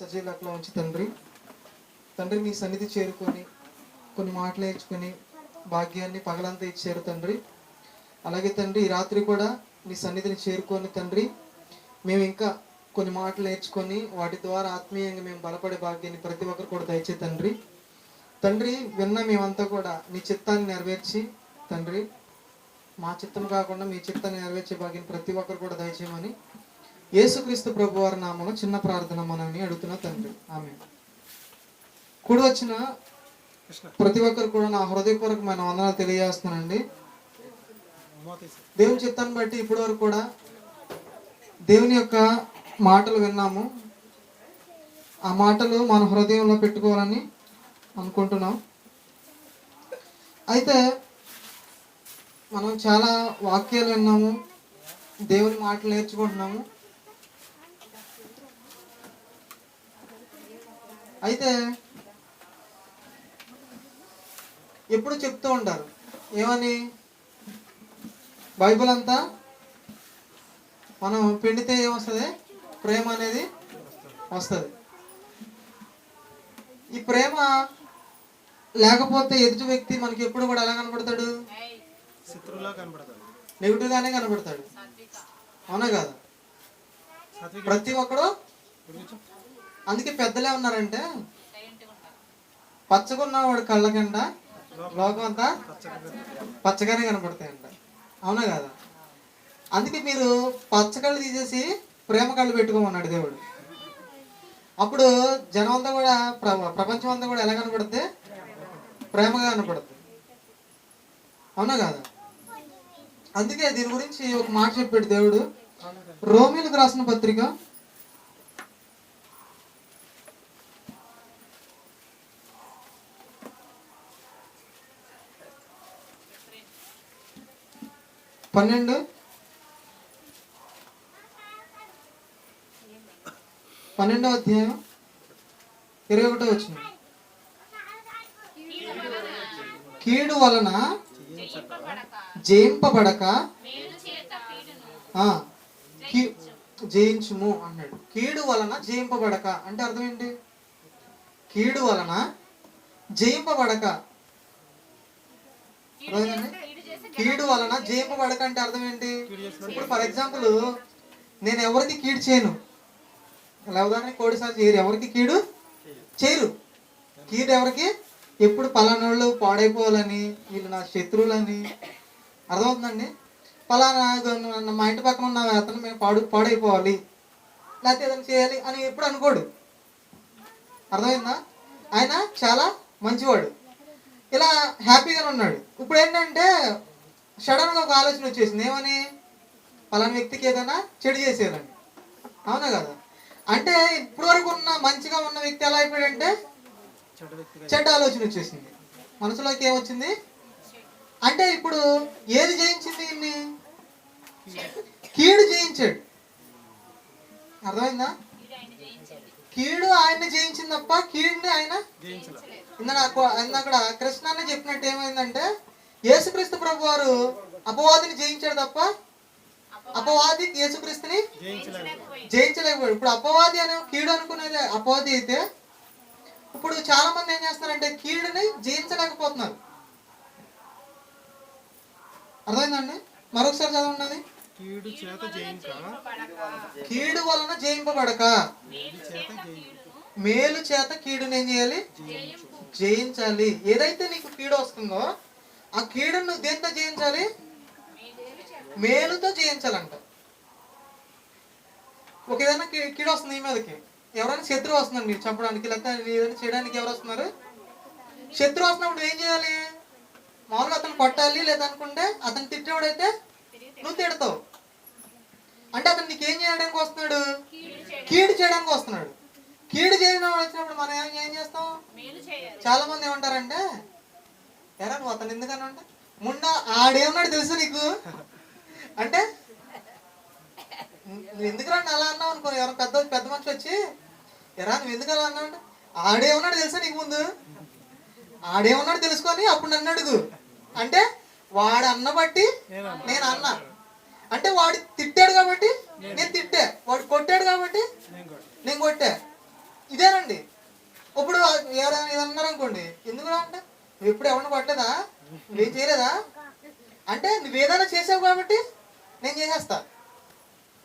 సజీలకులో ఉంచి తండ్రి తండ్రి మీ సన్నిధి చేరుకొని కొన్ని మాటలు నేర్చుకొని భాగ్యాన్ని పగలంతా ఇచ్చారు తండ్రి. అలాగే తండ్రి ఈ రాత్రి కూడా మీ సన్నిధిని చేరుకొని తండ్రి మేము ఇంకా కొన్ని మాటలు నేర్చుకొని వాటి ద్వారా ఆత్మీయంగా మేము బలపడే భాగ్యాన్ని ప్రతి ఒక్కరు కూడా దయచే తండ్రి. తండ్రి విన్న మేమంతా కూడా నీ చిత్తాన్ని నెరవేర్చి తండ్రి మా చిత్తం కాకుండా మీ చిత్తాన్ని నెరవేర్చే భాగ్యం ప్రతి ఒక్కరు కూడా దయచేయమని యేసుక్రీస్తు ప్రభు వారి నామంలో చిన్న ప్రార్థన మనని అడుగుతున్నా తండ్రి. ఆమె కూడి వచ్చిన ప్రతి ఒక్కరు కూడా నా హృదయపూర్వకమైన వందనాలు తెలియజేస్తున్నానండి. దేవుని చిత్తాన్ని బట్టి ఇప్పటి వరకు కూడా దేవుని యొక్క మాటలు విన్నాము. ఆ మాటలు మన హృదయంలో పెట్టుకోవాలని అనుకుంటున్నాం. అయితే మనం చాలా వాక్యాలు విన్నాము. దేవుని మాటలు నేర్చుకుంటున్నాము. అయితే ఎప్పుడు చెప్తూ ఉంటారు. ఏమని? బైబిల్ అంతా మనం పిండితే ఏమొస్తుంది? ప్రేమ అనేది వస్తుంది. ఈ ప్రేమ లేకపోతే ఎదుటి వ్యక్తి మనకి ఎప్పుడు కూడా ఎలా కనబడతాడు నెగిటివ్ గానే కనపడతాడు. అవునా కాదా? ప్రతి ఒక్కడు అందుకే పెద్దలే ఉన్నారంటే? పచ్చగున్నవాడు కళ్ళ కింద లోకం అంతా పచ్చగానే కనపడతాయంట. అవునా కదా? అందుకే మీరు పచ్చ కళ్ళు తీసేసి ప్రేమ కళ్ళు పెట్టుకోమన్నాడు దేవుడు. అప్పుడు జనం అంతా కూడా ప్ర- ప్రపంచం అంతా కూడా ఎలా కనపడుతుంది ప్రేమగా కనపడుతుంది అవునా కాదా? అందుకే దీని గురించి ఒక మాట చెప్పాడు దేవుడు. రోమిలకు రాసిన పత్రిక పన్నెండు? పన్నెండో అధ్యాయం ఇరవై ఒకటో వచ్చిన కీడు వలన జయింపబడక ఆ, కీ- జయించుము అన్నాడు. కీడు వలన జయింపబడక అంటే అర్థం ఏంటి? కీడు వలన జయింపబడక. కీడు వలన జయింపబడక పడకంటే అర్థం ఏంటి? ఇప్పుడు ఫర్ ఎగ్జాంపుల్ నేను ఎవరికి కీడు చేయను. ఇలా ఉదాహరణ కోడిసారి చేయరు. ఎవరికి కీడు చేయరు. కీడు ఎవరికి? ఎప్పుడు పలానాళ్ళు పాడైపోవాలని వీళ్ళు నా శత్రువులని. అర్థమవుతుందండి? పలానా మా ఇంటి పక్కన ఉన్న అతను మేము పాడు పాడైపోవాలి. లేకపోతే ఏదైనా చేయాలి అని ఎప్పుడు అనుకోడు. అర్థమైందా? ఆయన చాలా మంచివాడు. ఇలా హ్యాపీగానే ఉన్నాడు. ఇప్పుడు ఏంటంటే సడన్గా ఒక ఆలోచన వచ్చేసింది. ఏమని? పలానా వ్యక్తికి ఏదైనా చెడు చేసేయాలని. అవునా కదా? అంటే ఇప్పుడు వరకు ఉన్న మంచిగా ఉన్న వ్యక్తి ఎలా అయిపోయాడంటే చెడ్డ ఆలోచన వచ్చేసింది. మనసులోకి ఏమొచ్చింది? అంటే ఇప్పుడు ఏది జయించింది ఇన్ని? కీడు జయించాడు. అర్థమైందా? కీడు ఆయన్ని జయించింది తప్ప కీడుని ఆయన ఇందాక ఇందాక కృష్ణాన్ని చెప్పినట్టు ఏమైందంటే యేసుక్రీస్తు ప్రభు వారు అపవాదిని జయించాడు తప్ప అపవాది యేసుక్రీస్తుని జయించలేకపోయాడు. ఇప్పుడు అపవాది అనే కీడు అనుకునేది అపవాది అయితే ఇప్పుడు చాలా మంది ఏం చేస్తున్నారంటే కీడుని జయించలేకపోతున్నారు. అర్థమైందండి? మరొకసారి చదవండి కీడు చేత జయించ కీడు వలన జయింపబడక. మేలు చేత కీడుని ఏం చేయాలి? జయించు. జయించాలి. ఏదైతే నీకు కీడు వస్తుందో ఆ కీడును నువ్వు దేంతో జయించాలి? మేలుతో జయించాలంట. ఒక ఏదైనా కీడు వస్తుంది ఈ మీదకి. ఎవరైనా శత్రువు వస్తున్నారు మీరు చెప్పడానికి లేకపోతే ఏదైనా చేయడానికి ఎవరు వస్తున్నారు? శత్రువు వస్తున్నప్పుడు ఏం చేయాలి? మామూలుగా అతను కొట్టాలి లేదనుకుంటే అతను తిట్టేవాడైతే నువ్వు తిడతావు. అంటే అతను నీకేం చేయడానికి వస్తున్నాడు? కీడు చేయడానికి వస్తున్నాడు. కీడు చేయడం వచ్చినప్పుడు మనం ఏం ఏం చేస్తాం? చాలా మంది ఏమంటారంటే ఎరా నువ్వు అతను ఎందుకని అంటే? మొన్న ఆడేమన్నాడు తెలుసు నీకు? అంటే నువ్వు ఎందుకు రా అలా అన్నావు అనుకో ఎవరు పెద్ద పెద్ద మనిషి వచ్చి ఎరా నువ్వు ఎందుకు అలా అన్నావు అంటే ఆడేమన్నాడు తెలుసా నీకు ముందు? ఆడేమన్నాడు తెలుసుకొని అప్పుడు నన్ను అడుగు. అంటే వాడు అన్న బట్టి నేను అన్నా. అంటే వాడు తిట్టాడు కాబట్టి నేను. తిట్టా. వాడు కొట్టాడు కాబట్టి నేను కూడా నేను కొట్టా. ఏదన్నారు అనుకోండి ఎందుకు రా అంటే నువ్వు ఎప్పుడు ఎవరిని పట్టదా? నేను చేయలేదా? అంటే నువ్వు ఏదైనా చేసావు కాబట్టి నేను చేసేస్తా.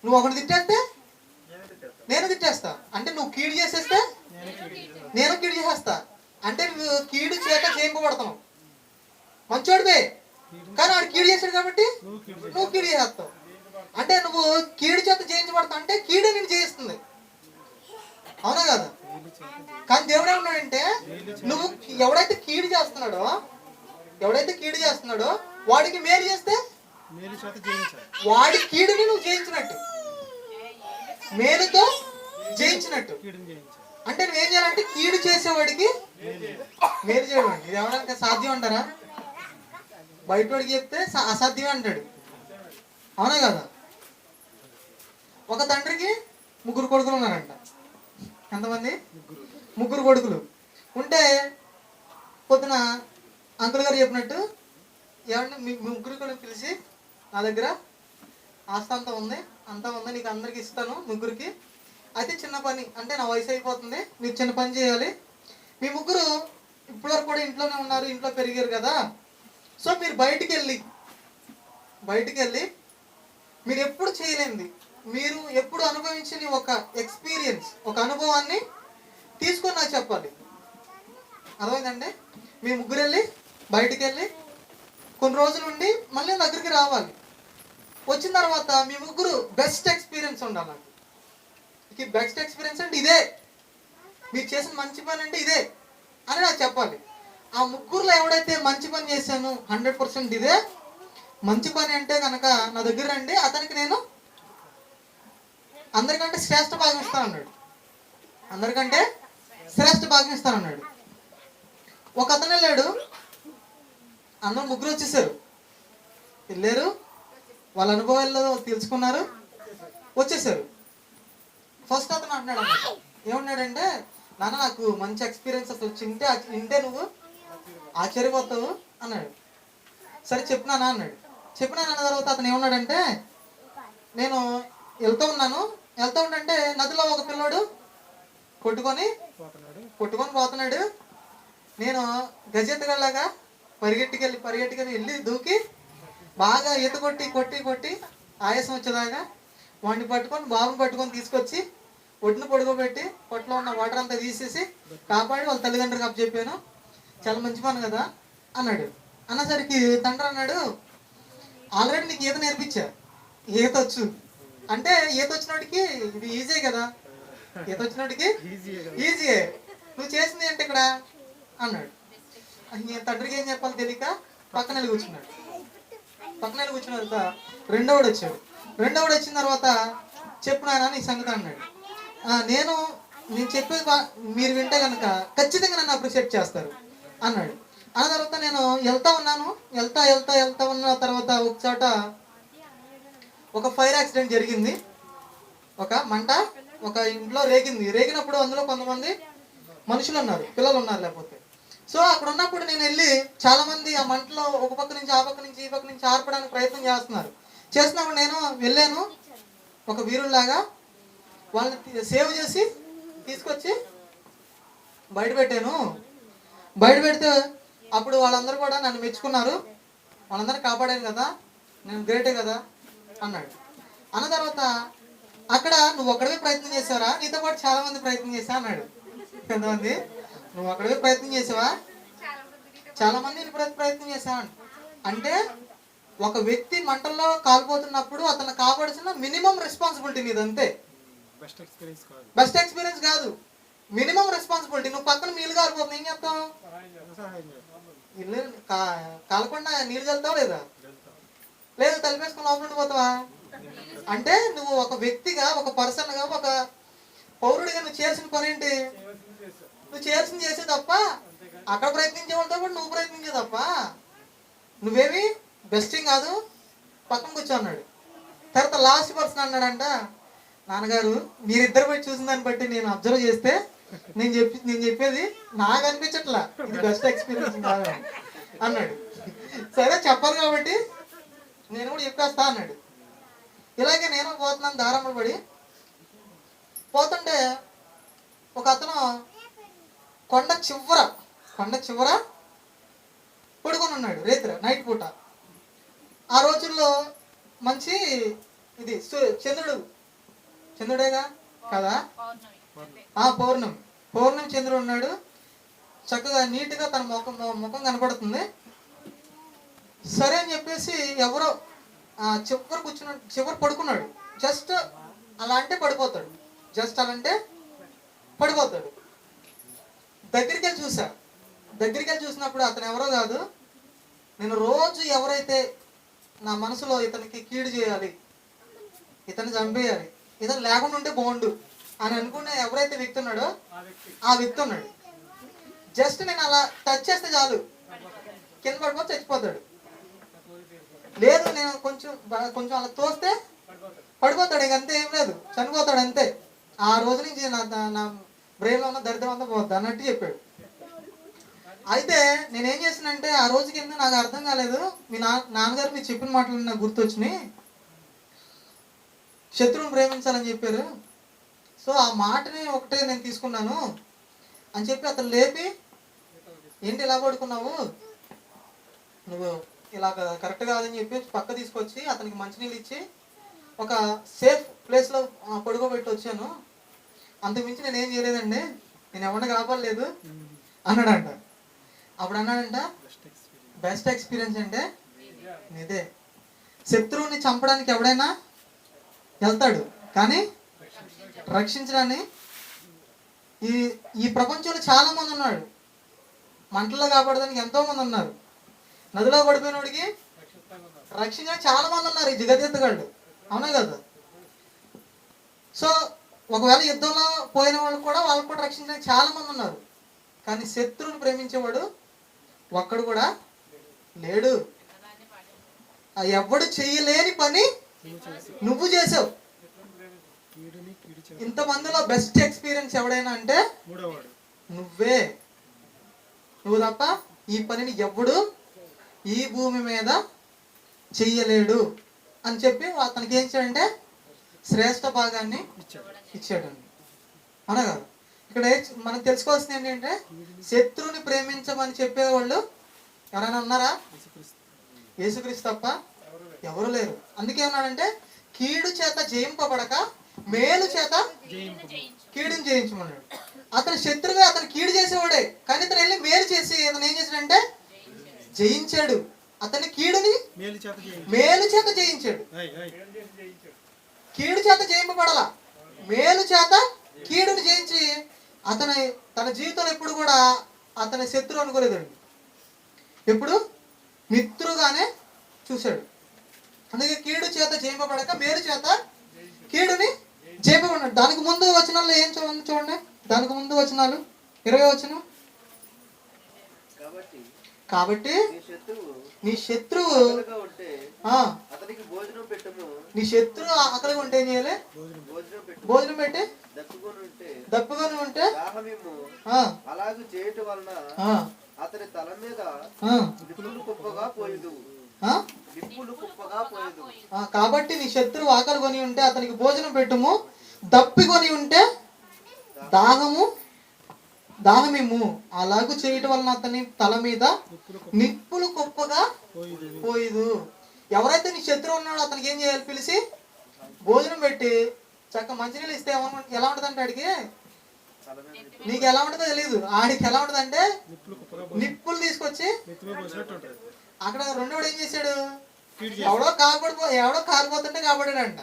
నువ్వు ఒకటి తిట్టేస్తే నేను తిట్టేస్తా. అంటే నువ్వు కీడు చేసేస్తే నేను కీడు చేసేస్తా. అంటే నువ్వు కీడు చేత చేయింపబడతావు. మంచోడివే. కానీ వాడు కీడు చేశాడు కాబట్టి నువ్వు కీడు చేసేస్తావు. అంటే నువ్వు కీడు చేత చేయించబడతావు అంటే కీడు నేను చేయిస్తుంది. అవునా కదా? కానీ దేవుడు ఏమన్నాడంటే నువ్వు ఎవడైతే కీడు చేస్తున్నాడో ఎవడైతే కీడు చేస్తున్నాడో వాడికి మేలు చేస్తే వాడి కీడుని నువ్వు జయించినట్టు. మేలుతో జయించినట్టు. అంటే నువ్వేం చేయాలంటే కీడు చేసేవాడికి మేలు చేయడం ఇది ఎవరైనా సాధ్యం అంటారా? బయట వాడికి చెప్తే అసాధ్యమే అంటాడు. అవునా కదా? ఒక తండ్రికి ముగ్గురు కొడుకులు ఉన్నారంట. ఎంతమంది? ముగ్గురు కొడుకులు. ఉంటే పొద్దున అంకుల్ గారు చెప్పినట్టు ఏమంటే మీ మీ ముగ్గురు కూడా పిలిచి నా దగ్గర ఆస్తి అంతా ఉంది అంతా ఉంది నీకు అందరికి ఇస్తాను ముగ్గురికి. అయితే చిన్న పని అంటే నా వయసు అయిపోతుంది మీరు చిన్న పని చేయాలి. మీ ముగ్గురు ఇప్పటివరకు కూడా ఇంట్లోనే ఉన్నారు ఇంట్లో పెరిగారు కదా. సో మీరు బయటికి వెళ్ళి బయటికి వెళ్ళి మీరు ఎప్పుడు చేయలేంది మీరు ఎప్పుడు అనుభవించిన ఒక ఎక్స్పీరియన్స్ ఒక అనుభవాన్ని తీసుకొని నాకు చెప్పాలి అర్థమైందండి? మీ ముగ్గురు వెళ్ళి బయటికి వెళ్ళి కొన్ని రోజులు ఉండి మళ్ళీ దగ్గరికి రావాలి. వచ్చిన తర్వాత మీ ముగ్గురు బెస్ట్ ఎక్స్పీరియన్స్ ఉండాలి నాకు ఈ బెస్ట్ ఎక్స్పీరియన్స్ అంటే ఇదే. మీరు చేసిన మంచి పని అంటే ఇదే అని నాకు చెప్పాలి. ఆ ముగ్గురులో ఎవడైతే మంచి పని చేశాను హండ్రెడ్ పర్సెంట్ ఇదే. మంచి పని అంటే కనుక నా దగ్గర రండి అతనికి నేను అందరికంటే శ్రేష్ఠ భాగం ఇస్తాను అన్నాడు అందరికంటే శ్రేష్ఠ భాగం ఇస్తానన్నాడు. ఒక అతను వెళ్ళాడు. అందరూ ముగ్గురు వచ్చేసారు. వెళ్ళారు. వాళ్ళ అనుభవాల్లో తెలుసుకున్నారు. వచ్చేసారు. ఫస్ట్ అతను అంటున్నాడు అన్నమాట. ఏమన్నాడంటే నాన్న నాకు మంచి ఎక్స్పీరియన్స్ అసలు చింటే వింటే నువ్వు ఆశ్చర్యపోతావు అన్నాడు. సరే చెప్పినానా అన్నాడు. చెప్పినాను అన్న తర్వాత అతను ఏమన్నాడంటే నేను వెళ్తూ ఉన్నాను. వెళ్తూ ఉండంటే నదిలో ఒక పిల్లోడు కొట్టుకొని కొట్టుకొని పోతున్నాడు. నేను గజెత్తగల్లాగా పరిగెట్టుకెళ్ళి పరిగెట్టుకెళ్ళి వెళ్ళి దూకి బాగా ఈత కొట్టి కొట్టి కొట్టి ఆయాసం వచ్చేదాకా వాడిని పట్టుకొని బాబుని పట్టుకొని తీసుకొచ్చి ఒడ్డున పడుకోబెట్టి పొట్టలో ఉన్న వాటర్ అంతా తీసేసి కాపాడి వాళ్ళ తల్లిదండ్రులకు అప్పు చెప్పాను చాలా మంచి పని కదా అన్నాడు. అన్నసరికి తండ్రి అన్నాడు ఆల్రెడీ నీకు ఈత నేర్పించా. ఈత వచ్చు. అంటే ఈత వచ్చినోడికి ఇది ఈజీ కదా? ఈత వచ్చినోడికి ఈజీయే నువ్వు చేసింది ఏంటి ఇక్కడ? అన్నాడు. తండ్రికి ఏం చెప్పాలి తెలియక పక్కన వెళ్ళి కూర్చున్నాడు. పక్కన వెళ్ళి కూర్చున్న తర్వాత రెండోవాడు వచ్చాడు. రెండోవాడు వచ్చిన తర్వాత చెప్పు నాయనా నీ సంగతి అన్నాడు. "ఆ, నేను నేను చెప్పేది మీరు వింటే కనుక ఖచ్చితంగా నన్ను అప్రిషియేట్ చేస్తారు అన్నాడు. అన్న తర్వాత నేను వెళ్తా ఉన్నాను. వెళ్తా వెళ్తా వెళ్తా ఉన్న తర్వాత ఒక చోట ఒక ఫైర్ యాక్సిడెంట్ జరిగింది. ఒక మంట ఒక ఇంట్లో రేగింది. రేగినప్పుడు అందులో కొంతమంది మనుషులు ఉన్నారు పిల్లలు ఉన్నారు లేకపోతే. సో అక్కడ ఉన్నప్పుడు నేను వెళ్ళి చాలా మంది ఆ మంటలో ఒక పక్క నుంచి ఆ పక్క నుంచి ఈ పక్క నుంచి ఆర్పడానికి ప్రయత్నం చేస్తున్నారు. చేసినప్పుడు నేను వెళ్ళాను. ఒక వీరుల్లాగా వాళ్ళని సేవ్ చేసి తీసుకొచ్చి బయట పెట్టాను. బయట పెడితే అప్పుడు వాళ్ళందరూ కూడా నన్ను మెచ్చుకున్నారు. వాళ్ళందరూ కాపాడాను కదా. నేను గ్రేటే కదా. అన్నాడు. అన్న తర్వాత అక్కడ నువ్వు ఒక్కడవే ప్రయత్నం చేసావరా? నీతో పాటు చాలా మంది ప్రయత్నం చేశా అన్నాడు. ఎంతమంది? నువ్వు ఒక్కడవే ప్రయత్నం చేసావా? చాలా మంది ప్రయత్నం చేశాను అంటే ఒక వ్యక్తి మంటల్లో కాలిపోతున్నప్పుడు అతను కాపాడాల్సిన మినిమం రెస్పాన్సిబిలిటీ నీది అంతే బెస్ట్ ఎక్స్పీరియన్స్ కాదు. బెస్ట్ ఎక్స్పీరియన్స్ కాదు. Minimum responsibility. నువ్వు పక్కన నీళ్ళు కాలిపోతుంది ఏం కా- కాలకుండా నీళ్ళు చల్లుతావా లేదా? లేదు తలిపేసుకుని లోపల ఉండిపోతావా? అంటే నువ్వు ఒక వ్యక్తిగా ఒక పర్సన్గా ఒక పౌరుడిగా నువ్వు చేయాల్సిన పని ఏంటి? నువ్వు చేయాల్సింది చేసే తప్ప అక్కడ ప్రయత్నించే వాళ్ళతో కూడా నువ్వు ప్రయత్నించే తప్ప నువ్వేమి బెస్టింగ్ కాదు పక్కన కూర్చోన్నాడు తర్వాత లాస్ట్ పర్సన్ అన్నాడంట నాన్నగారు మీరిద్దరు పోయి చూసిన దాన్ని బట్టి నేను అబ్జర్వ్ చేస్తే నేను చెప్పి నేను చెప్పేది నాకు అనిపించట్లా. ఇది బెస్ట్ ఎక్స్పీరియన్స్ కాదు అన్నాడు. సరే చెప్పాలి కాబట్టి నేను కూడా చెప్పేస్తా అన్నాడు. ఇలాగే నేను పోతున్నాను దారంలో పడి పోతుంటే ఒక అతను కొండ చివర కొండ చివర పడుకొని ఉన్నాడు రేత్ర నైట్ పూట. ఆ రోజుల్లో మంచి ఇది చంద్రుడు. చంద్రుడేగా? కదా? ఆ పౌర్ణమి. పౌర్ణమి చంద్రుడు ఉన్నాడు. చక్కగా నీట్గా తన ముఖం ముఖం కనపడుతుంది. సరే అని చెప్పేసి ఎవరో చివరి కూర్చున్న చివరి పడుకున్నాడు. జస్ట్ అలా అంటే పడిపోతాడు. జస్ట్ అలా అంటే పడిపోతాడు. దగ్గరికి వెళ్ళి చూసా. దగ్గరికి వెళ్ళి చూసినప్పుడు అతను ఎవరో కాదు నేను రోజు ఎవరైతే నా మనసులో ఇతనికి కీడు చేయాలి ఇతన్ని చంపేయాలి ఇతను లేకుండా ఉంటే బాగుండు అని అనుకునే ఎవరైతే వ్యక్తి ఉన్నాడో ఆ వ్యక్తి. ఉన్నాడు. జస్ట్ నేను అలా టచ్ చేస్తే చాలు. కింద పడిపోతే చచ్చిపోతాడు. లేదు నేను కొంచెం కొంచెం అలా తోస్తే పడిపోతాడు ఇక అంతే ఏం లేదు. చనిపోతాడు అంతే. ఆ రోజు నుంచి నా నా- నా బ్రెయిన్లో ఉన్న దరిద్రం అంతా పోద్ది అన్నట్టు చెప్పాడు. అయితే నేనేం చేసినంటే ఆ రోజు కింద నాకు అర్థం కాలేదు. మీ నా నాన్నగారు మీరు చెప్పిన మాటలు నాకు గుర్తొచ్చినాయి. శత్రువుని ప్రేమించాలని చెప్పారు. సో ఆ మాటని ఒకటే నేను తీసుకున్నాను అని చెప్పి అతను లేపి ఏంటి ఇలా పడుకున్నావు? నువ్వు ఇలా కరెక్ట్ కాదని చెప్పి పక్క తీసుకొచ్చి అతనికి మంచినీళ్ళు ఇచ్చి ఒక సేఫ్ ప్లేస్లో పడుకోబెట్టి వచ్చాను. అంతకుమించి నేను ఏం చేయలేదండి. నేను ఎవరిని కాపాడలేదు అన్నాడంట. అప్పుడు అన్నాడంట బెస్ట్ ఎక్స్పీరియన్స్ అంటే ఇదే శత్రువుని చంపడానికి ఎవడైనా వెళ్తాడు. కానీ రక్షించడాన్ని ఈ ఈ ప్రపంచంలో చాలా మంది ఉన్నాడు మంటల్లో కాపాడడానికి ఎంతో మంది ఉన్నారు. నదిలో పడిపోయినోడికి రక్షించడానికి చాలా మంది ఉన్నారు ఈ జగదెత్తగాళ్ళు అవునా కదా? సో ఒకవేళ యుద్ధంలో పోయిన వాళ్ళు కూడా వాళ్ళకు కూడా రక్షించడానికి చాలా మంది ఉన్నారు. కానీ శత్రువుని ప్రేమించేవాడు ఒక్కడు కూడా లేడు. ఎవడు చెయ్యలేని పని నువ్వు చేసి నువ్వు చేసావు. ఇంతమందిలో బెస్ట్ ఎక్స్పీరియన్స్ ఎవడైనా అంటే నువ్వే. నువ్వు తప్ప ఈ పనిని ఎవ్వడు ఈ భూమి మీద చెయ్యలేడు అని చెప్పి అతనికి ఏం చేయాడంటే శ్రేష్ఠ భాగాన్ని ఇచ్చాడు. ఇచ్చాడండి అవునా ఇక్కడ మనం తెలుసుకోవాల్సింది ఏంటంటే శత్రువుని ప్రేమించమని చెప్పేవాళ్ళు ఎవరైనా ఉన్నారా? యేసుక్రీస్తు తప్ప ఎవరు లేరు. అందుకే ఉన్నాడంటే కీడు చేత జయింపబడక మేలు చేత కీడుని జయించమన్నాడు. అతను శత్రువే అతను కీడు చేసేవాడే కానీ ఇతను వెళ్ళి మేలు చేసి అతను ఏం చేశాడంటే జయించాడు. అతని కీడుని మేలు చేత జయించాడు. కీడు చేత జయింపబడాల. మేలు చేత కీడుని జయించి అతని తన జీవితంలో ఎప్పుడు కూడా అతని శత్రువు అనుకోలేదండి. ఎప్పుడు? మిత్రుగానే చూశాడు. అందుకే కీడు చేత జయింపబడక మేలు చేత కీడుని జయింపబడినాడు దానికి ముందు వచనాల్లో ఏం చూ ఉంది చూడండి. దానికి ముందు వచనాలు. ఇరవై వచనం. కాబట్టి కాబట్టి నీ శత్రువు నీ శత్రువు ఆకలిగా ఉంటే ఆ, అతనికి భోజనం పెట్టము. నీ శత్రువు ఆకలిగా ఉంటే ఏం చేయాలి? భోజనం పెట్టు భోజనం పెట్టి దక్కుకొని ఉంటే దప్పుకొని ఉంటే అలాగూ చేయటం వలన అతని తల మీద నిప్పులు కుప్పగా పోయదు? నిప్పులు కుప్పగా పోయదు. కాబట్టి నీ శత్రువు ఆకలి కొని ఉంటే అతనికి భోజనం పెట్టుము. దప్పి కొని ఉంటే దాహము దాహమేము అలాగూ చేయటం వలన అతని తల మీద నిప్పులు కుప్పగా పోయిదు. ఎవరైతే నీ శత్రువు ఉన్నాడో అతనికి ఏం చేయాలి పిలిచి? భోజనం పెట్టి చక్క మంచినీళ్ళు ఇస్తే ఎలా ఉంటుంది అంటే నిప్పు- నీకు ఎలా ఉంటుందో తెలియదు ఆడికి ఎలా ఉంటుంది అంటే నిప్పులు తీసుకొచ్చి అక్కడ రెండోడు ఏం చేశాడు? ఎవడో కాపాడిపో ఎవడో కాలిపోతుంటే కాపాడాడంట.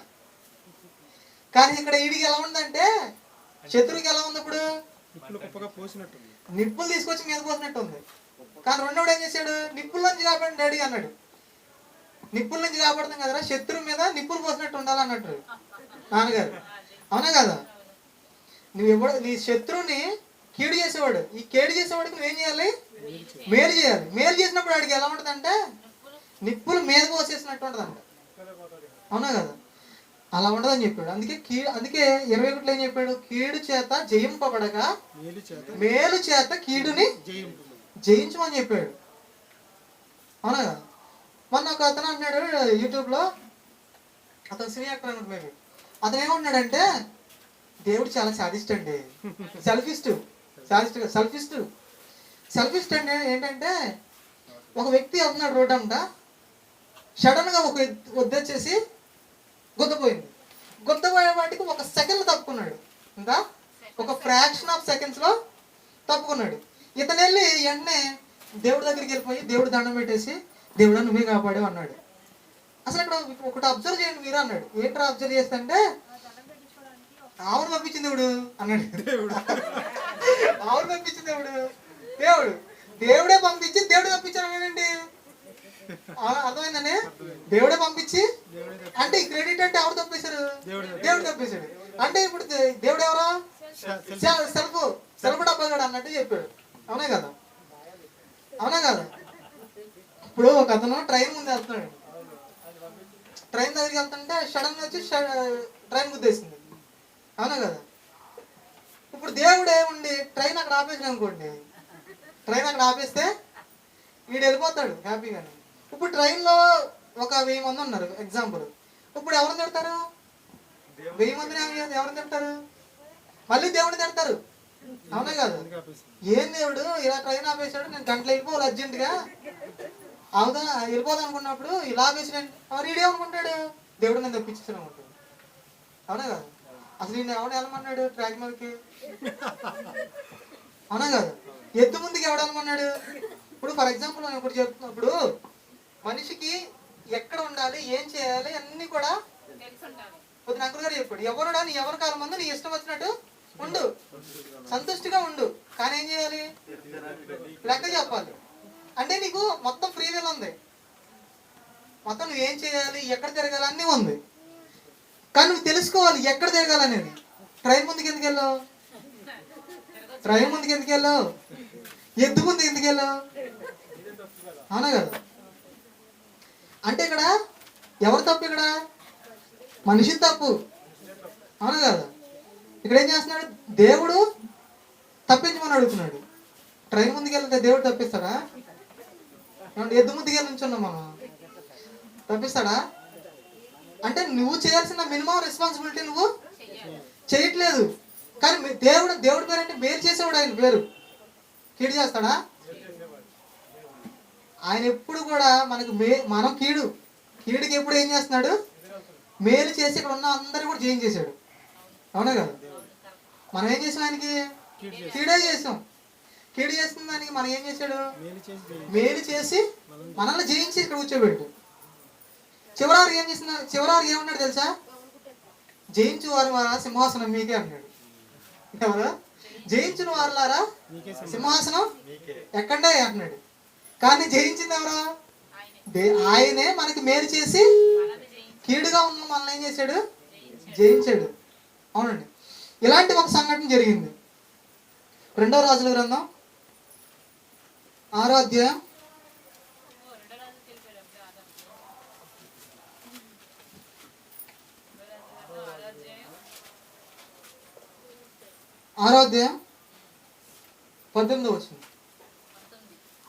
కానీ ఇక్కడ ఈడికి ఎలా ఉందంటే శత్రువుకి ఎలా ఉంది ఇప్పుడు? నిప్పులు పోసినట్టుంది. నిప్పులు తీసుకొచ్చి మీద పోసినట్టు ఉంది కానీ రెండోడు ఏం చేశాడు? నిప్పుల నుంచి కాపాడు డాడీ అన్నాడు. నిప్పుల నుంచి కాపాడుతాం కదరా? శత్రువు మీద నిప్పులు పోసినట్టు ఉండాలి అన్నట్టు. నాన్నగారు. అవునా కదా? నువ్వు ఎవడు? నీ శత్రువుని కీడు చేసేవాడు. ఈ కేడు చేసేవాడికి నువ్వేం చేయాలి? మేలు చేయాలి. మేలు చేసినప్పుడు వాడికి ఎలా ఉంటుందంటే నిప్పులు మీద పోసేసినట్టు ఉంటుందంట. అవునా కదా? అలా ఉండదని చెప్పాడు. అందుకే కీ అందుకే ఇరవై ఒకటిలో ఏం చెప్పాడు? కీడు చేత జయింపబడగా మేలు చేత కీడుని జయించమని చెప్పాడు. అవునా కదా? మొన్న ఒక అతను అంటున్నాడు యూట్యూబ్లో. అతను సినీ యాక్టర్ అనుకుంటున్నాడు అతను ఏమంటున్నాడంటే దేవుడు చాలా సాధిస్ట్ అండి. సెల్ఫిస్ట్. శారీస్ట్గా సెల్ఫిస్ట్. సెల్ఫిస్ట్ అంటే ఏంటంటే ఒక వ్యక్తి వెళ్తున్నాడు రోడ్ అంట సడన్గా ఒక వద్దొచ్చేసి గుద్దపోయింది. గుద్దపోయే వాటికి ఒక సెకండ్ తప్పుకున్నాడు. ఇంకా ఒక ఫ్రాక్షన్ ఆఫ్ సెకండ్స్లో తప్పుకున్నాడు. ఇతను వెళ్ళి వెంటనే దేవుడి దగ్గరికి వెళ్ళిపోయి దేవుడు దండం పెట్టేసి దేవుడా నువ్వే కాపాడావు అన్నాడు. అసలు ఇక్కడ ఒకటి అబ్జర్వ్ చేయండి మీరు అన్నాడు. ఏంట్రా అబ్జర్వ్ చేస్తుంటే ఆవును పంపించింది దేవుడు అన్నాడు ఆవును పంపించింది దేవుడు దేవుడు దేవుడే పంపించి దేవుడు పంపించాడు అన్నాడండి ఆ, అర్థమైందండి? దేవుడే పంపించి అంటే ఈ క్రెడిట్ అంటే ఎవరు తప్పేశారు దేవుడు తప్పేశాడు. అంటే ఇప్పుడు దేవుడు ఎవరు? సెల్ఫ్. సెల్ఫ్. డబ్బా అన్నట్టు చెప్పాడు. అవునా కదా? అవునా కదా? ఇప్పుడు ఒక అతను ట్రైన్ ముందు వెళ్తున్నాడు. ట్రైన్ దగ్గరికి వెళ్తుంటే సడన్ వచ్చి ట్రైన్ గుద్దేసింది. అవునా కదా? ఇప్పుడు దేవుడు ఏముండి ట్రైన్ అక్కడ ఆపేసాడు అనుకోండి. ట్రైన్ అక్కడ ఆపేస్తే వీడు వెళ్ళిపోతాడు హ్యాపీగానే. ఇప్పుడు ట్రైన్లో ఒక వెయ్యి మంది ఉన్నారు. ఎగ్జాంపుల్. ఇప్పుడు ఎవరు తిడతారు? వెయ్యి మందిని ఏమి- ఎవరిని తింటారు మళ్ళీ దేవుడిని తిడతారు. అవునా కాదు? ఏం దేవుడు? ఇలా ట్రైన్ ఆపేశాడు నేను గంటలు వెళ్ళిపోవాలి అర్జెంటుగా. అవుదా వెళ్ళిపోదాం అనుకున్నప్పుడు ఇలా ఆపేసాడు మరి ఈడేమనుకుంటాడు దేవుడు నేను తప్పించాను అనుకుంటాడు. అవునా కాదు? అసలు నేను ఎవడు వెళ్ళమన్నాడు ట్రాక్ మీదకి? అవునా కాదు? ఎద్దు ముందుకి ఎవడు వెళ్ళమన్నాడు? ఇప్పుడు ఫర్ ఎగ్జాంపుల్ ఇప్పుడు చెప్తున్నప్పుడు మనిషికి ఎక్కడ ఉండాలి ఏం చేయాలి అన్నీ కూడా పొద్దున అంకుల్ గారు చెప్పాడు. ఎవరుడా నీ ఎవరి కాలం ముందు నీ ఇష్టం వచ్చినట్టు ఉండు. సంతుష్టిగా ఉండు. కానీ ఏం చేయాలి? లెక్క చెప్పాలి. అంటే నీకు మొత్తం ఫ్రీ వీల్ ఉంది. మొత్తం నువ్వు ఏం చేయాలి ఎక్కడ తిరగాలి అన్నీ ఉంది. కానీ నువ్వు తెలుసుకోవాలి ఎక్కడ తిరగాలనేది ట్రైన్ ముందుకు ఎందుకు వెళ్ళావు? ట్రైన్ ముందుకు ఎందుకు వెళ్ళావు? ఎద్దు ముందుకు ఎందుకు వెళ్ళావు? అవునా కదా? అంటే ఇక్కడ ఎవరు తప్పు ఇక్కడ? మనిషి తప్పు. అవును కదా? ఇక్కడ ఏం చేస్తున్నాడు? దేవుడు తప్పించమని అడుగుతున్నాడు. ట్రైన్ ముందుకు వెళ్తే దేవుడు తప్పిస్తాడా? ఎద్దు ముందుకు వెళ్ళి నుంచున్నాం మనం. తప్పిస్తాడా? అంటే నువ్వు చేయాల్సిన మినిమం రెస్పాన్సిబిలిటీ నువ్వు చేయట్లేదు. కానీ దేవుడు దేవుడి పేరు అంటే మేలు చేసేవాడు ఆయన పేరు. కీడు చేస్తాడా? ఆయన ఎప్పుడు కూడా మనకు మే మనం కీడు కీడుకి ఎప్పుడు ఏం చేస్తున్నాడు? మేలు చేసి ఇక్కడ ఉన్న అందరు కూడా జయం చేశాడు. అవునా కదా? మనం ఏం చేసాం ఆయనకి? కీడే చేసాం. కీడు చేసిన దానికి మనం ఏం చేశాడు? మేలు చేసి మనల్ని జయించి ఇక్కడ కూర్చోబెట్టు చివరారు ఏం చేసిన చివరారు ఏమన్నాడు తెలుసా? జయించు వారు వారా సింహాసనం మీకే అన్నాడు. ఎవరు జయించిన వారులారా. సింహాసనం. ఎక్కడే అంటున్నాడు కానీ జయించింది ఎవరు? ఆయనే. మనకి మేలు చేసి కీడుగా ఉన్న మనల్ని ఏం చేశాడు? జయించాడు. అవునండి. ఇలాంటి ఒక సంఘటన జరిగింది. రెండవ రాజుల గ్రంథం. ఆరో అధ్యాయం. ఆరో అధ్యాయం. పద్దెనిమిదో వచ్చింది ఆ దండు వారు ఆ, పద్దెనిమిది పద్దెనిమిది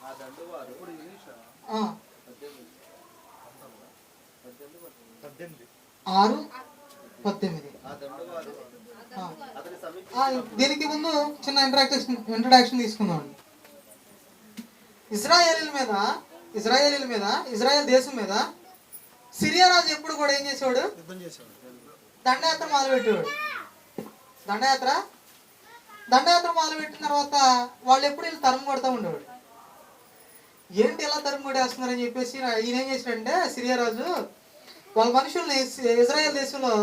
ఆరు పద్దెనిమిది. దీనికి ముందు చిన్న ఇంట్రాక్షన్ ఇంట్రడక్షన్ తీసుకుందాం ఇజ్రాయేలీల మీద ఇజ్రాయేలీల మీద ఇజ్రాయెల్ దేశం మీద సిరియా రాజు ఎప్పుడు కూడా ఏం చేసేవాడు? దండయాత్ర మొదలుపెట్టేవాడు. దండయాత్ర? దండయాత్ర మొదలుపెట్టిన తర్వాత వాళ్ళు ఎప్పుడు వీళ్ళు తరుము కొడతా ఉండేవాడు? ఏంటి ఇలా తరుము కొట్టేస్తున్నారని చెప్పేసి ఈయన ఏం చేశాడంటే సిరియా రాజు వాళ్ళ మనుషుల్ని ఇజ్రాయెల్ దేశంలో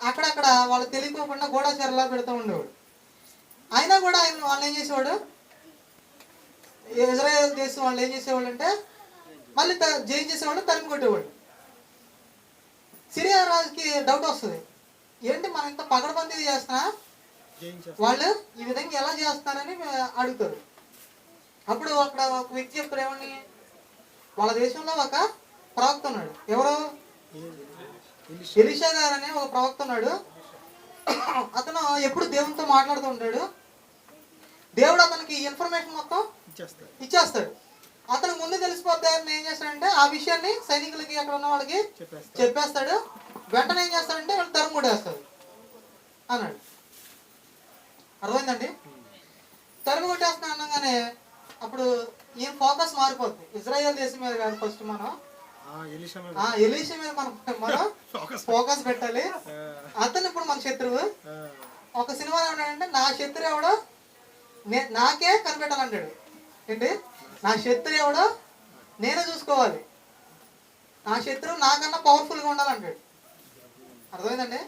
అక్కడక్కడ వాళ్ళు తెలియకోకుండా గూఢాచారులా పెడతా ఉండేవాడు. అయినా కూడా ఆయన వాళ్ళు ఏం చేసేవాడు? ఇజ్రాయెల్ దేశం వాళ్ళు ఏం చేసేవాళ్ళు అంటే మళ్ళీ జైన్ చేసేవాళ్ళు తరిమి కొట్టేవాళ్ళు సిరియా రాజుకి డౌట్ వస్తుంది. ఏంటి మనం ఇంత పగడబందీ చేస్తున్నా? వాళ్ళు ఈ విధంగా ఎలా చేస్తున్నారని అడుగుతారు. అప్పుడు అక్కడ ఒక వ్యక్తి చెప్తారు ఏమని వాళ్ళ దేశంలో ఒక ప్రవక్త ఉన్నాడు. ఎవరు? ఎలిషా గారు అనే ఒక ప్రవక్త ఉన్నాడు. అతను ఎప్పుడు దేవునితో మాట్లాడుతూ ఉంటాడు. దేవుడు అతనికి ఇన్ఫర్మేషన్ మొత్తం ఇచ్చేస్తాడు. ఇచ్చేస్తాడు. అతనికి ముందు తెలిసిపోతే ఏం చేస్తాడంటే ఆ విషయాన్ని సైనికులకి అక్కడ ఉన్న వాళ్ళకి చెప్పేస్తాడు. వెంటనే ఏం చేస్తాడంటే వాళ్ళు తరుము కొట్టేస్తాడు అన్నాడు. అర్థమైందండి? తరిమి కొట్టేస్తున్నా అనగానే అప్పుడు ఈయన ఫోకస్ మారిపోతుంది. ఇజ్రాయెల్ దేశం మీద కాదు ఫస్ట్ మనం. ఆ, ఎలీషా మీద. ఆ ఎలీషా మీద మనం మనం ఫోకస్ పెట్టాలి. అతను ఇప్పుడు మన శత్రువు. ఒక సినిమా ఏమంటాడంటే నా శత్రువు ఎవడో నే- నాకే కనిపెట్టాలంటాడు. ఏంటి? నా శత్రువు ఎవడో నేనే చూసుకోవాలి. నా శత్రువు నాకన్నా పవర్ఫుల్గా ఉండాలంటాడు. అర్థమైందండి?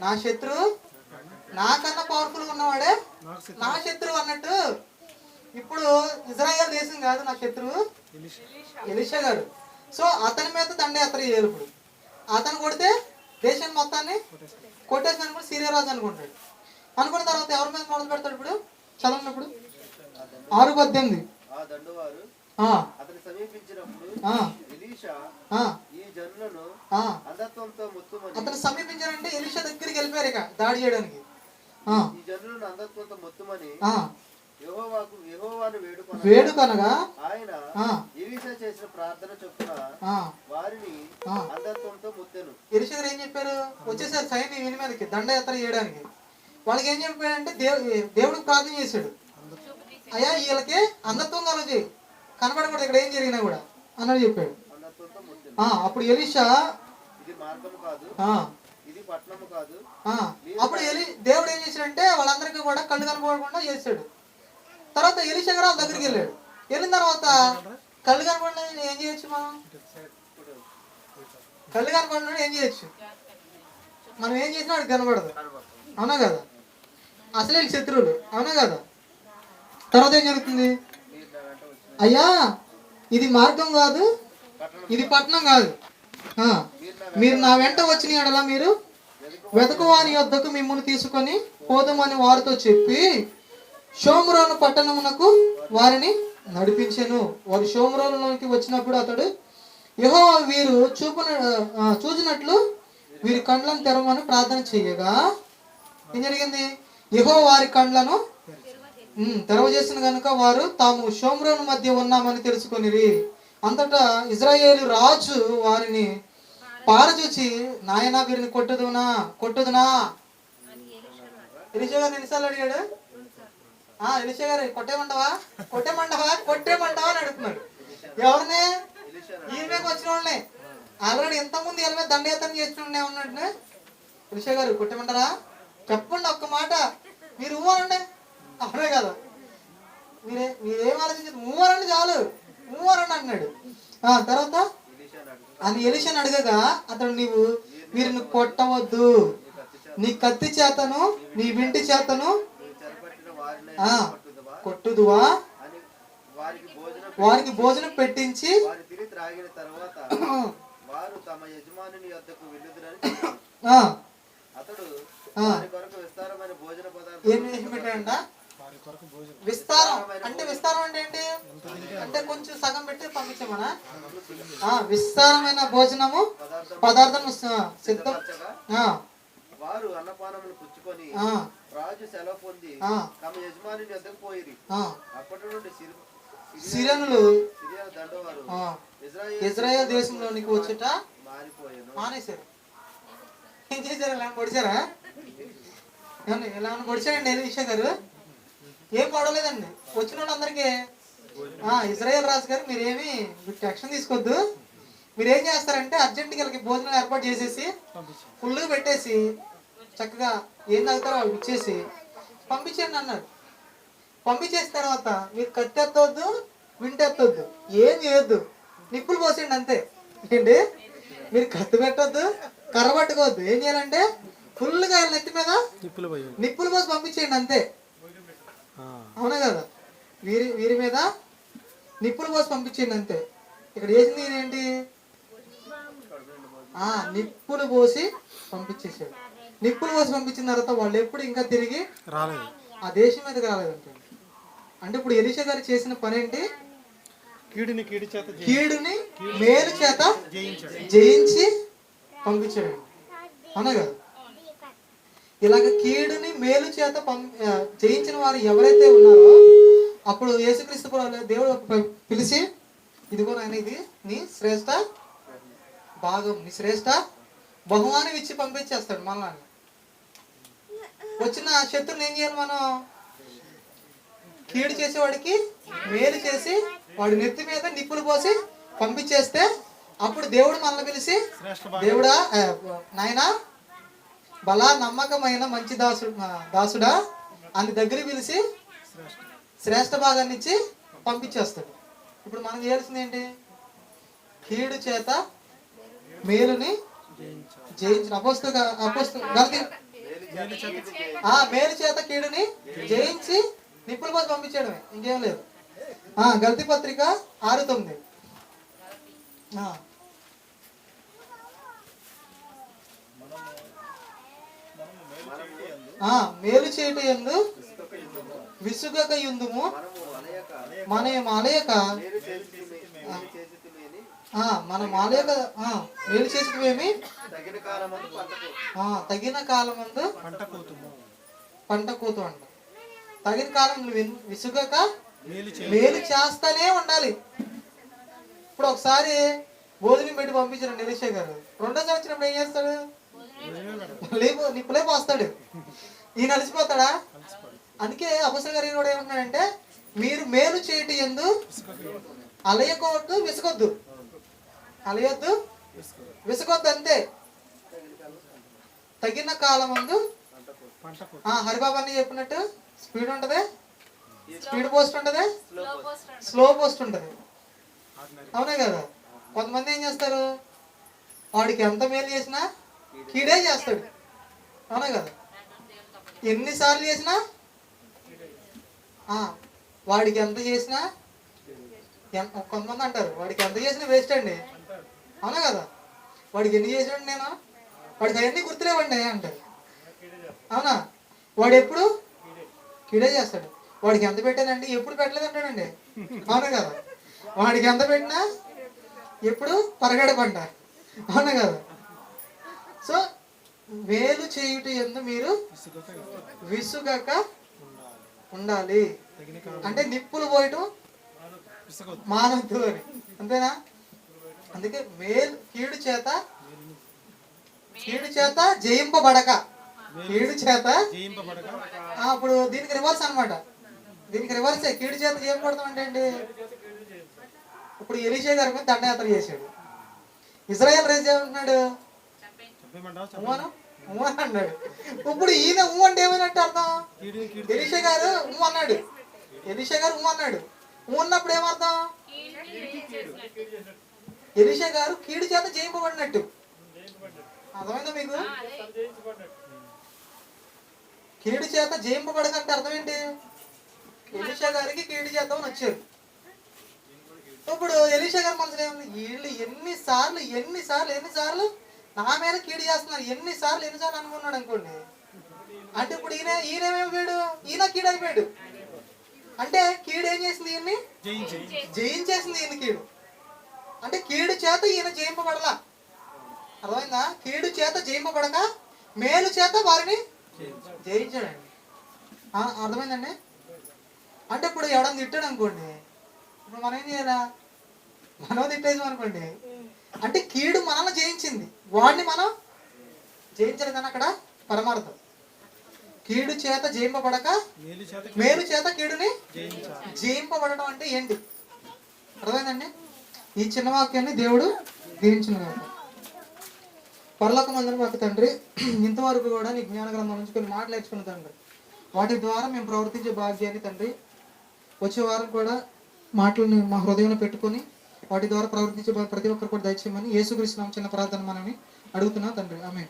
నా శత్రువు నాకన్నా పవర్ఫుల్గా ఉన్నవాడే. నా శత్రువు అన్నట్టు ఇప్పుడు ఇజ్రాయెల్ దేశం కాదు నా శత్రువు ఎలీషా. గారు. సో అతని మీద దండయాత్ర చేయాలి ఇప్పుడు. అతను కొడితే దేశం మొత్తాన్ని కొట్టేశాడు. కొట్టేసి అనుకుని సీరియా రాజు అనుకుంటాడు. అనుకున్న తర్వాత ఎవరి మీద మొదలు పెడతాడు ఇప్పుడు? చదవండి ఇప్పుడు. ఆరు పద్దెనిమిది. ఆ దండువారు ఆ, అతని సమీపించినప్పుడు ఆ, ఎలీషా ఆ, ఈ జనులను అతను సమీపించాడంటే ఎలిషా దగ్గరికి వెళ్ళిపోయారు ఇక దాడి చేయడానికి. ఆ, ఈ జనులను అంధత్వంతో మొత్తుమని వేడుకనగా ఆయన ఎలీషా చేసిన ప్రార్థన చొప్పున వారిని. అంధత్వంతో ఎలిషా ఏం చెప్పారు? వచ్చేసారు సైన్యం వీని మీదకి దండయాత్ర చేయడానికి. వాళ్ళకి ఏం చెప్పాడంటే దేవు దేవుడికి ప్రార్థన చేశాడు. అయ్యా వీళ్ళకి అంధత్వం కలదు కనబడకూడదు ఇక్కడ ఏం జరిగినా కూడా అన్నది చెప్పాడు. అప్పుడు ఎలిషా ఇది కాదు. ఇది అప్పుడు ఎలి దేవుడు ఏం చేశాడంటే వాళ్ళందరికీ కూడా కళ్ళు కనపడకుండా చేశాడు. తర్వాత ఎలిషా దగ్గరికి వెళ్ళాడు. వెళ్ళిన తర్వాత కళ్ళు కనపడిన ఏం చేయొచ్చు మనం? కళ్ళు కనపడిన ఏం చేయొచ్చు? మనం ఏం చేసినా వాడికి కనపడదు. అవునా కదా? అసలే వీళ్ళు శత్రువులు. అవునా కదా? తర్వాత ఏం జరుగుతుంది? అయ్యా ఇది మార్గం కాదు ఇది పట్టణం కాదు. మీరు నా వెంట వచ్చిన ఎడలా మీరు వెతకువాని యొద్దకు మిమ్మల్ని తీసుకొని పోదామని వారితో చెప్పి షోమురోను పట్టణమునకు వారిని నడిపించెను. వారు షోమురోనులోకి వచ్చినప్పుడు అతడు యహో వీరు చూపున ఆ, చూచినట్లు వీరి కండ్లను తెరవమని ప్రార్థన చేయగా ఏం జరిగింది? యహో వారి కండ్లను తెరవజేసిన కనుక వారు తాము షోమ్రోను మధ్య ఉన్నామని తెలుసుకొనిరి. అంతటా ఇజ్రాయేలు రాజు వారిని పారచూచి నాయనా వీరిని కొట్టుదునా? కొట్టుదునా? ఎలిషా గారు ఎన్నిసార్లు అడిగాడు? ఆ ఎలిషా గారు కొట్టేమంటావా? కొట్టేమంటావా? కొట్టేమంటావా అని అడుగుతున్నాడు ఎవరిని? ఈయన వచ్చిన వాళ్ళని. ఆల్రెడీ ఇంతకుముందు వీళ్ళ మీద దండయాత్ర చేసిన ఉన్నట్టు ఏమన్నట్టు ఎలిషా గారు కొట్టేమంటారా? చెప్పండి ఒక్క మాట. మీరు ఊరండి అవునే కదా. మీరే మీరేం ఆలోచించారు మూవరండి చాలు. మూవరండి అన్నాడు. ఆ తర్వాత అని ఎలిషన్ అడగగా అతడు నీవు మీరు కొట్టవద్దు. నీ కత్తి చేతను నీ వింటి చేతను నీవు చెరపట్టిన వారిని ఆ, పట్టుదవా కొట్టుదువా? వారికి భోజనం పెట్టించి త్రాగిన తర్వాత వారు తమ యజమానుని యొద్దకు వెళ్ళుదురని అతడు కొరకు విస్తారమైన భోజన భోజనం విస్తారం. అంటే విస్తారం అంటే ఏంటి? అంటే కొంచెం సగం పెట్టి పంపించమనా? ఆ, విస్తారమైన భోజనము పదార్థం పదార్థం సిద్ధం. వారు అన్నపానములు పుచ్చుకొని రాజు సెలవు పొంది. తమ యజమానుని యొద్దకు పోయిరి. ఆ. అప్పటి నుండి సిరి- సిరియనులు ఇజ్రాయేల్ దేశంలోనికి వచ్చుట మానేశారు. ఏం చేశారు? ఇలా పొడిచారా? ఇలా పొడిచారండి ఎలిషా గారు? ఏం పడలేదండి వచ్చిన వాళ్ళందరికీ ఆ, ఇజ్రాయెల్ రాజు గారు మీరేమి టెన్షన్ తీసుకోవద్దు. మీరు ఏం చేస్తారంటే అర్జెంట్గా వీళ్ళకి భోజనం ఏర్పాటు చేసేసి ఫుల్గా పెట్టేసి చక్కగా ఏం తాగుతారో అవి ఇచ్చేసి పంపించండి అన్నాడు. పంపించేసిన తర్వాత మీరు కత్తి ఎత్తవద్దు వింట ఎత్తవద్దు ఏం చేయొద్దు నిప్పులు పోసేయండి అంతే. ఏంటి? మీరు కత్తి పెట్టొద్దు కర్ర పట్టుకోవద్దు. ఏం చేయాలంటే ఫుల్గా నెత్తి మీద తిప్పులు పోయి నిప్పులు పోసి పంపించేయండి అంతే. అవునా కదా? వీరి వీరి మీద నిప్పులు పోసి పంపించేయండి అంతే. ఇక్కడ చేసింది ఏంటి? ఆ నిప్పులు పోసి పంపించేసాడు నిప్పులు పోసి పంపించిన తర్వాత వాళ్ళు ఎప్పుడు ఇంకా తిరిగి రాలేదు. ఆ దేశం మీదకి రాలేదంటే అంటే ఇప్పుడు ఎలిషా గారు చేసిన పని ఏంటి? కీడిని కీడి చేత కీడుని మేలు చేత జయించి పంపించాడు. అవునా కదా? ఇలాగ కీడుని మేలు చేత జయించిన వారు ఎవరైతే ఉన్నారో అప్పుడు యేసుక్రీస్తు దేవుడు పిలిచి ఇదిగో నాయన ఇది నీ శ్రేష్ట భాగం నీ శ్రేష్ట బహుమానం ఇచ్చి పంపించేస్తాడు మనల్ని వచ్చిన శత్రుని ఏం చేయాలి మనం? కీడు చేసేవాడికి మేలు చేసి వాడి నెత్తి మీద నిప్పులు పోసి పంపించేస్తే అప్పుడు దేవుడు మనల్ని పిలిచి దేవుడా నాయన నాయనా బలా నమ్మకమైన మంచి దాసు దాసుడా అని దగ్గర పిలిచి శ్రేష్ఠ భాగాన్ని ఇచ్చి పంపించేస్తాడు. ఇప్పుడు మనం చేయాల్సింది ఏంటి? కీడు చేత మేలుని జయించిన అపోస్తు అపోస్తు ఆ మేలు చేత కీడుని జయించి నిప్పుల పోసి పంపించడమే ఇంకేం లేదు. ఆ గలతి పత్రిక ఆరు తొమ్మిది. మేలు చేయట ఎందు విసుగక అనయక మనం అలయక మనం మేలు చేసేవేమి తగిన కాలమందు పంటకు ఆ, తగిన కాలం ముందు పంట కోతుము. పంట కూతు అంట. తగిన కాలం విసుగక మేలు చేస్తానే ఉండాలి. ఇప్పుడు ఒకసారి భోజనం పెట్టి పంపించారు నిరీక్ష గారు. రెండోసారి వచ్చినప్పుడు ఏం చేస్తాడు? లేపు నిప్పులే పోస్తాడు. ఈయన అలసిపోతాడా? అందుకే అపసర గారు కూడా ఏమంటున్నాడంటే మీరు మేలు చేయటి ఎందు అలయకొద్దు విసుకొద్దు అలయొద్దు విసుకొద్దు అంతే తగిన కాలం ముందు హరిబాబు అన్ని చెప్పినట్టు స్పీడ్ ఉంటది? స్పీడ్ పోస్ట్ ఉంటది? Slow post. ఉంటది. అవునే కదా? కొంతమంది ఏం చేస్తారు? వాడికి ఎంత మేలు చేసినా కీడే చేస్తాడు. అవునే కదా? ఎన్నిసార్లు చేసినా? వాడికి ఎంత చేసినా కొంతమంది అంటారు వాడికి ఎంత చేసినా వేస్ట్ అండి. అవునా కదా? వాడికి ఎన్ని చేసాడు నేను? వాడికి అవన్నీ గుర్తులేవండి అంటారు అవునా? వాడు ఎప్పుడు? కీడే చేస్తాడు. వాడికి ఎంత పెట్టానండి ఎప్పుడు పెట్టలేదు అంటాడండి అవునా కదా? వాడికి ఎంత పెట్టినా ఎప్పుడు? పరగడ పంట. అవునా కదా? సో వేలు చేయుట ఎందు మీరు విసుగక ఉండాలి. అంటే నిప్పులు పోయటం మానవద్దు అని. అంతేనా? అందుకే మేలు కీడు చేత కీడు చేత జయింపబడక. కీడు చేత అప్పుడు దీనికి రివర్స్ అన్నమాట. దీనికి రివర్సే కీడు చేత జయింపబడతాం అంటే ఏంటి? ఇప్పుడు ఎలీషా గారి మీద దండయాత్ర చేశాడు. ఇజ్రాయెల్ రేజ్ ఏమంటున్నాడు? అన్నాడు. ఇప్పుడు ఈయన ఉమ్మ అంటే ఏమైనట్టు అర్థం? కీడు కీడు ఎలీషా గారు ఉమ్మ అన్నాడు. ఎలీషా గారు ఉమ్మ అన్నాడు. ఉమ్మ అన్నప్పుడు ఏమర్థం? ఎలీషా గారు కీడు చేత జయింపబడినట్టు. అర్థమైందా మీకు? కీడు చేత జయింపబడకంటే అర్థం ఏంటి ఎలీషా గారికి కీడు చేద్దామని వచ్చారు. ఇప్పుడు ఎలీషా గారి మనసులో ఏముంది? వీళ్ళు ఎన్నిసార్లు ఎన్నిసార్లు ఎన్నిసార్లు నా మీద కీడు చేస్తున్నారు? ఎన్నిసార్లు ఎన్నిసార్లు అనుకున్నాడు అనుకోండి. అంటే ఇప్పుడు ఈయన ఈయన ఏమైపోయాడు ఈయన కీడు అయిపోయాడు. అంటే కీడు ఏం చేసింది ఈయన్ని? జయించి జయించేసింది ఈయన కీడు. అంటే కీడు చేత ఈయన జయింపబడలా. అర్థమైందా? కీడు చేత జయింపబడక మేలు చేత వారిని జయించాడండి. అర్థమైందండి? అంటే ఇప్పుడు ఎవడన్నా తిట్టాడు అనుకోండి ఇప్పుడు మనం ఏం చేయాలా? మనం తిట్టేసాం అనుకోండి. అంటే కీడు మనల్ని జయించింది. వాడిని మనం జయించలేదని అక్కడ పరమార్థం. కీడు చేత జయింపబడక మేలు చేత కీడుని జయించాలి. జయింపబడటం అంటే ఏంటి? అర్థమైందండి? ఈ చిన్న వాక్యాన్ని దేవుడు దీవించిన గాక పరలోక మందిరం మాకు తండ్రి ఇంతవరకు కూడా నీ జ్ఞాన గ్రంథం నుంచి కొన్ని మాటలు నేర్చుకున్న తండ్రి. వాటి ద్వారా మేము ప్రవర్తించే భాగ్యాన్ని తండ్రి వచ్చే వారం కూడా మాటలను మా హృదయంలో పెట్టుకొని వాటి ద్వారా ప్రవర్తించే ప్రతి ఒక్కరు కూడా దయచేయమని యేసుకృష్ణ చిన్న ప్రార్థన మనని అడుగుతున్నా తండ్రి. ఆమె